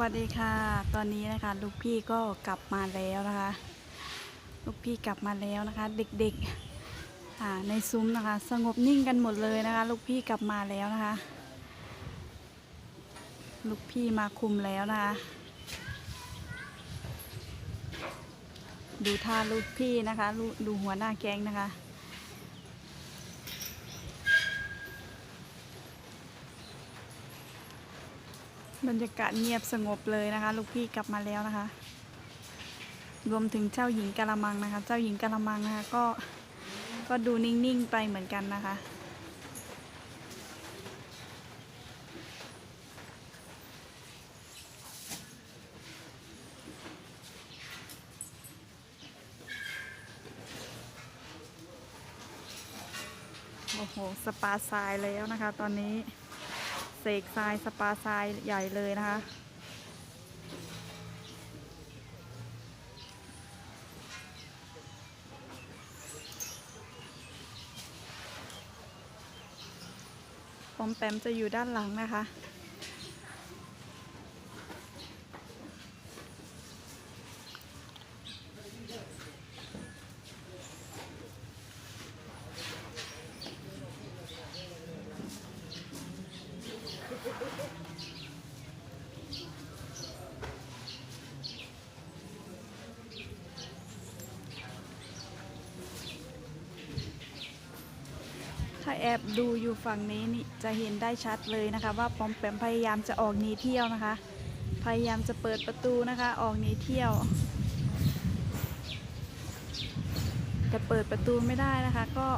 วัสดีค่ะ ตอนนี้นะคะ ลูกพี่ก็กลับมาแล้วนะคะ ลูกพี่กลับมาแล้วนะคะ เด็กๆในซุ้มนะคะ สงบนิ่งกันหมดเลยนะคะ ลูกพี่กลับมาแล้วนะคะ ลูกพี่มาคุมแล้วนะคะ ดูท่าลูกพี่นะคะดูดูหัวหน้าแก๊งนะคะ บรรยากาศเงียบสงบเลยนะคะ ลูกพี่กลับมาแล้วนะคะ รวมถึงเจ้าหญิงกะละมังนะคะ เจ้าหญิงกะละมังนะคะก็ก็ดูนิ่งๆไปเหมือนกันนะคะ โอ้โห สปาทรายแล้วนะคะตอนนี้ เสกทรายสปาทรายใหญ่เลยนะคะ ปอมแปมจะอยู่ด้านหลังนะคะ แอบดูอยู่ฝั่งนี้นี่จะเห็นได้ชัดเลยนะคะ ว่าปอมแปมพยายามจะออกหนีเที่ยวนะคะ พยายามจะเปิดประตูนะคะ ออกหนีเที่ยว แต่เปิดประตูไม่ได้นะคะ ก็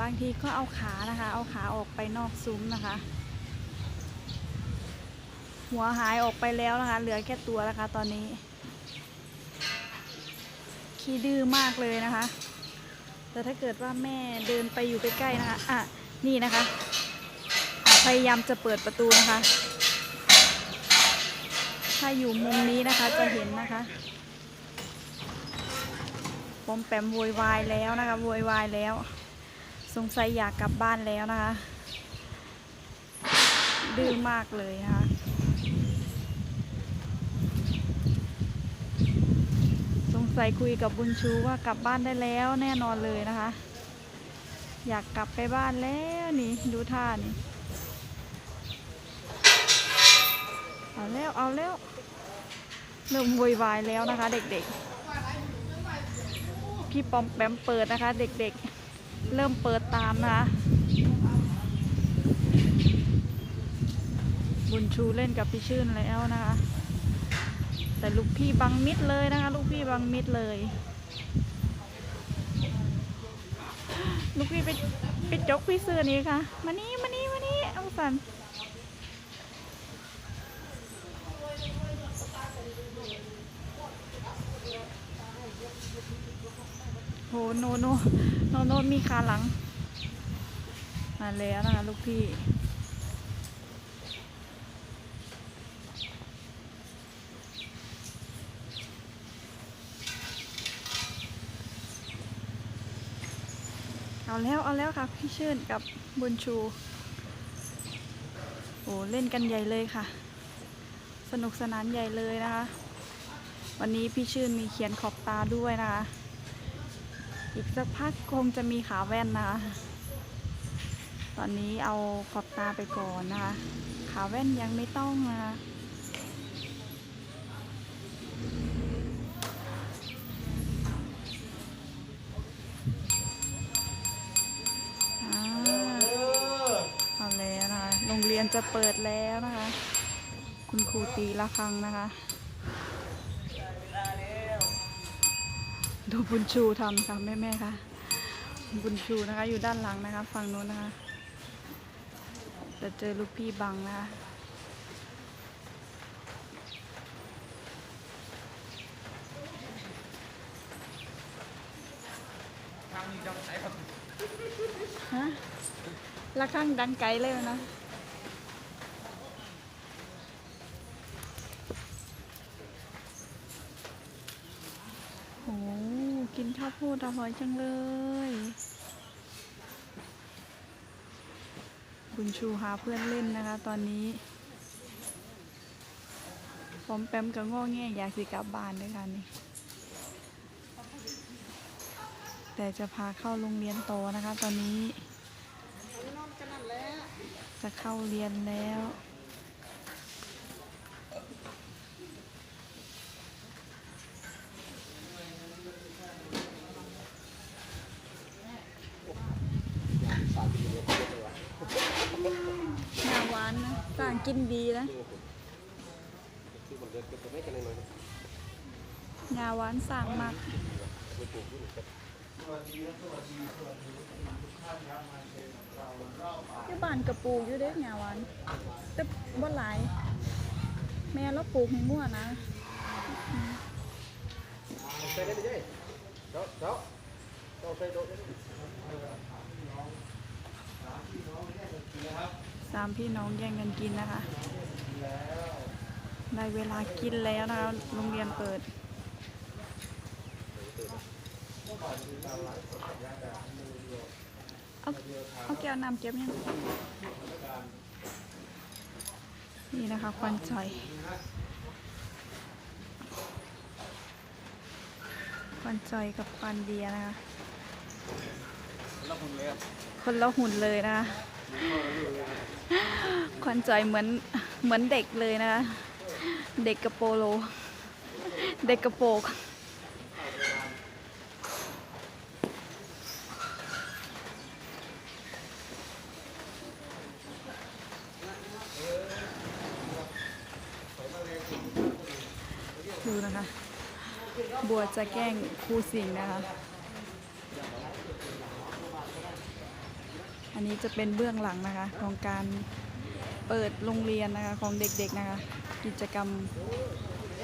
บางทีก็เอาขานะคะ เอาขาออกไปนอกซุ้มนะคะ หัวหายออกไปแล้วนะคะ เหลือแค่ตัวนะคะ ตอนนี้ขี้ดื้อมากเลยนะคะ แต่ถ้าเกิดว่าแม่เดินไปอยู่ใกล้ๆนะคะอะนี่นะคะ พยายามจะเปิดประตูนะคะ ถ้าอยู่มุมนี้นะคะจะเห็นนะคะปมแปมโวยวายแล้วนะคะโวยวายแล้ว สงสัยอยากกลับบ้านแล้วนะคะ ดื้อมากเลยนะคะ สงสัยคุยกับบุญชูว่ากลับบ้านได้แล้วแน่นอนเลยนะคะ อยากกลับไปบ้านแล้วนี่ดูท่านี่เอาแล้วเอาแล้วเริ่มโวยวายแล้วนะคะ เด็กๆ พี่ปอมแปมเปิดนะคะ เด็กๆ เริ่มเปิดตามนะคะ บุญชูเล่นกับพี่ชื่นแล้วนะคะ แต่ลูกพี่บังมิดเลยนะคะ ลูกพี่บังมิดเลย ลูกพี่ไปไปจกพี่เสื้อนี้ค่ะ มานี่มานี่มานี่เอาสันโหโนโนโนโนมีขาหลัง มาแล้วนะคะลูกพี่ เอาแล้วเอาแล้วค่ะพี่ชื่นกับบุญชูโอ้เล่นกันใหญ่เลยค่ะ สนุกสนานใหญ่เลยนะคะ วันนี้พี่ชื่นมีเขียนขอบตาด้วยนะคะ อีกสักพักคงจะมีขาแว่นนะคะ ตอนนี้เอาขอบตาไปก่อนนะคะ ขาแว่นยังไม่ต้องนะคะ นจะเปิดแล้วนะคะ คุณครูตีละครังนะคะ ดูบุญชูทำค่ะแม่แม่ๆค่ะ บุญชูนะคะ อยู่ด้านหลังนะคะ ฝั่งนู้นนะคะ จะเจอลูกพี่บังนะคะฮะละครั้งดังไกลเลยนะ โอ้กินข้าวโพดอร่อยจังเลยบุญชูหาเพื่อนเล่นนะคะ ตอนนี้ปอมแปมก็ง้อแงอยากสิกลับบ้านด้วยค่ะนี่แต่จะพาเข้าโรงเรียนโตนะคะ ตอนนี้ จะเข้าเรียนแล้ว หนาหวานนะต่าง กินดีนะหนาหวานสั่งมากที่บ้านกระปูอยู่เด้หนาหวานแต่บ่หลาย แม่เราปลูกให้มั่วนะ Xe đấy đi chứ. Đó, đó. Đâu xe đâu đấy. สามพี่น้องแย่งกันกินนะคะ ได้เวลากินแล้วนะคะ โรงเรียนเปิด เอาเอาแก้วน้ำเก็บยังนี่นะคะควันจอยควันจอยกับควันเบียร์นะคะ คนละหุ่นเลยนะคะ ควันจอยเหมือนเหมือนเด็กเลยนะคะ เด็กกระโปโล เด็กกระโปรงดูนะคะ บัวจะแกล้งครูสิงนะคะ อันนี้จะเป็นเบื้องหลังนะคะของการ เปิดโรงเรียนนะคะของเด็กๆนะคะ กิจกรรม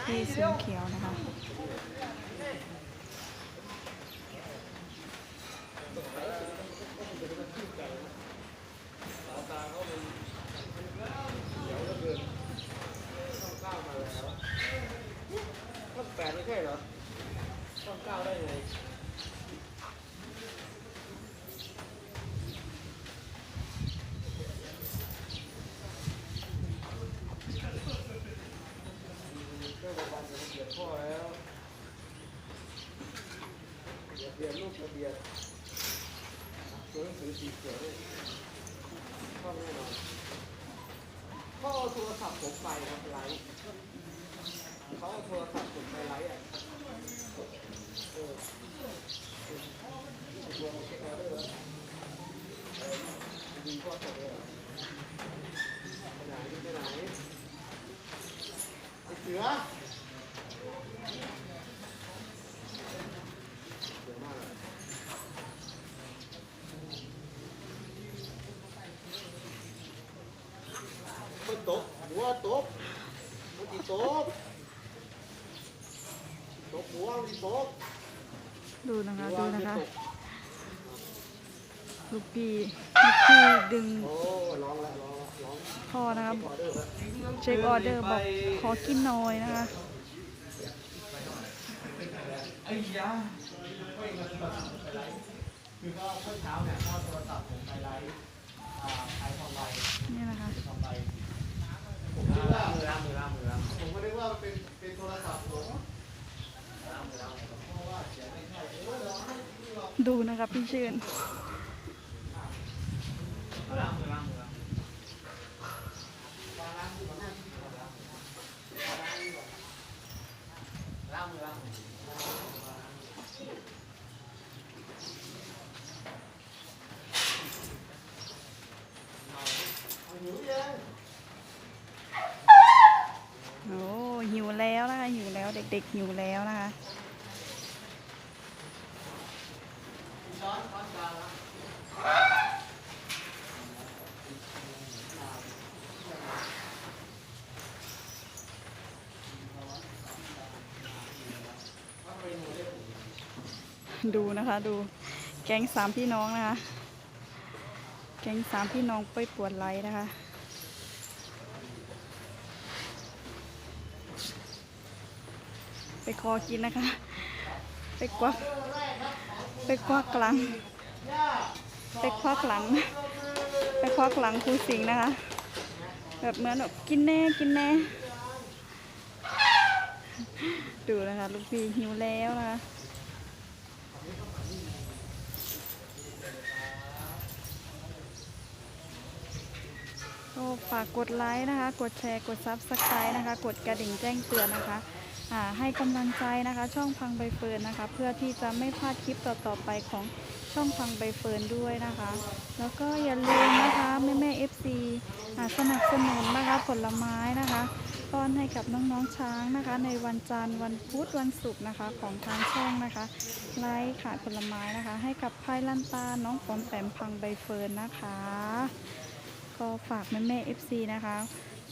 ที่สีเขียวนะคะ Có bè như thế rồi. Con cao đây này. เรื่องวันจะเบียดพ่อแล้ว เบียดเบียดลูกจะเบียดตัวหนังสือสีเขียวด้วยพ่อแน่นอนพ่อเอาโทรศัพท์ผมไปครับไลฟ์เขาเอาโทรศัพท์ผมไปไลฟ์อะเออตัวมันเช็คออเล้วเออดีพ่อสดเลยไปไหนไปไหนไอเสือ เดี๋ยวมากเลยมันตกหัวตกมันตีตกตกหัวมันตีตก ดูนะคะหัวดูมันะคะตกลูกพี่ลูกพี่ดึงโอ้ร้องแล้วร้องแล้วร้องพ่อนะคะออเดอร์แล้วเช็คออเดอร์บอกขอกินหน่อยนะคะคือก็เมื่อเช้าเนี่ยพ่อโนะคะพี่ชื่น โอ้หิวแล้วนะคะหิวแล้วเด็กๆหิวแล้วนะคะ ดูนะคะ ดูแก๊งสามพี่น้องนะคะ แก๊งสามพี่น้องไปปวดไหลนะคะไปคอกินนะคะ ไปควัก ไปควักหลัง ไปควักหลัง ไปควักหลังครูสิงนะคะ แบบเหมือนแบบกินแน่กินแน่ ดูนะคะ ลูกพี่หิวแล้วนะคะ ก็ฝากกดไลค์นะคะ กดแชร์กดซับสไครต์นะคะ กดกระดิ่งแจ้งเตือนนะคะให้กำลังใจนะคะ ช่องพังใบเฟิร์นนะคะ เพื่อที่จะไม่พลาดคลิปต่อๆไปของช่องพังใบเฟิร์นด้วยนะคะ แล้วก็อย่าลืมนะคะแม่แม่เอฟซีสนับสนุนนะคะผลไม้นะคะป้อนให้กับน้องๆช้างนะคะ ในวันจันทร์วันพุธวันศุกร์นะคะ ของทางช่องนะคะไลค์ขายผลไม้นะคะ ให้กับไพายลันตาน้องปอมแปมพังใบเฟิร์นนะคะ ก็ฝากแม่แม่ๆ FC นะคะ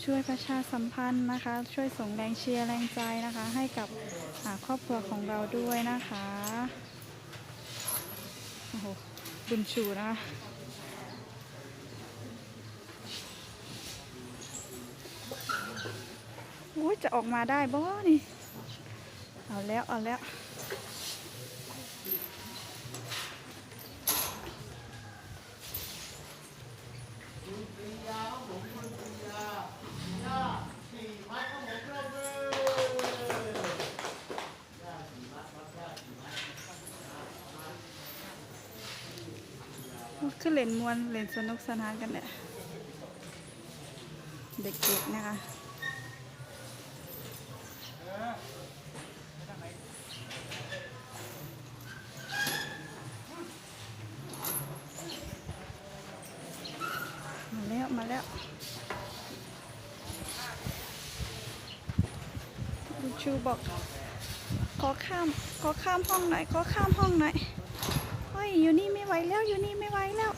ช่วยประชาสัมพันธ์นะคะ ช่วยส่งแรงเชียร์แรงใจนะคะ ให้กับครอบครัวของเราด้วยนะคะโอ้โหบุญชูนะคะอุ้ยจะออกมาได้บ่นี่ เอาแล้ว เอาแล้ว คือเล่นมวนเล่นสนุกสนานกันเนี่ยเด็กๆนะคะ มาแล้ว มาแล้วคุณชู บอกขอข้ามขอข้ามห้องหน่อยขอข้ามห้องหน่อยเฮ้ยอยู่นี่ไม่ไหวแล้วอยู่นี่ไม่ไหวแล้ว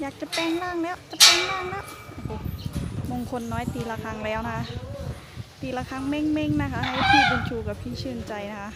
อยากจะแปลงร่างแล้วจะแปลงร่างแล้วมงคลน้อยตีละครั้งแล้วนะคะตีละครั้งเม้งๆนะคะให้พี่บุญชูกับพี่ชื่นใจนะคะ